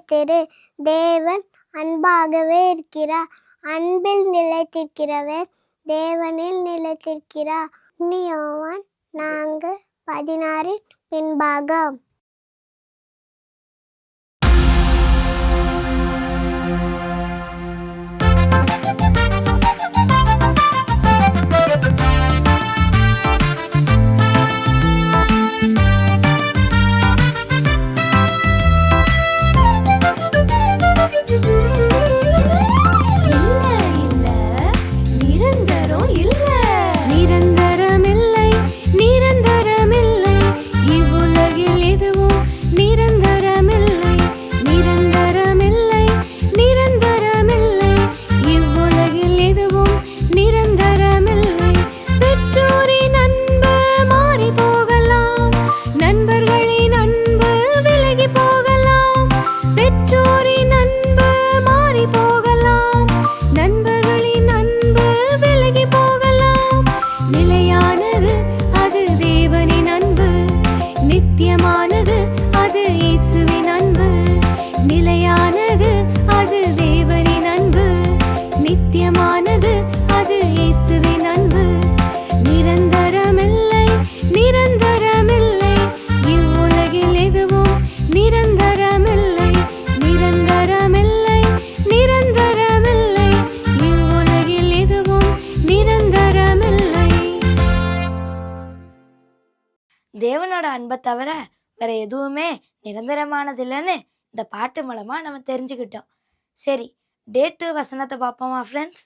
திரு தேவன் அன்பாகவே இருக்கிறார். அன்பில் நிலைத்திருக்கிறவர் தேவனில் நிலைத்திருக்கிறார். யோவான் நான்கு பதினாறின் பின்பாகம். தேவனோட அன்பை தவிர வேற எதுவுமே நிரந்தரமானதில்லைன்னு இந்த பாட்டு மூலமா நம்ம தெரிஞ்சுக்கிட்டோம். சரி டே டூ வசனத்தை பார்ப்போமா ஃப்ரெண்ட்ஸ்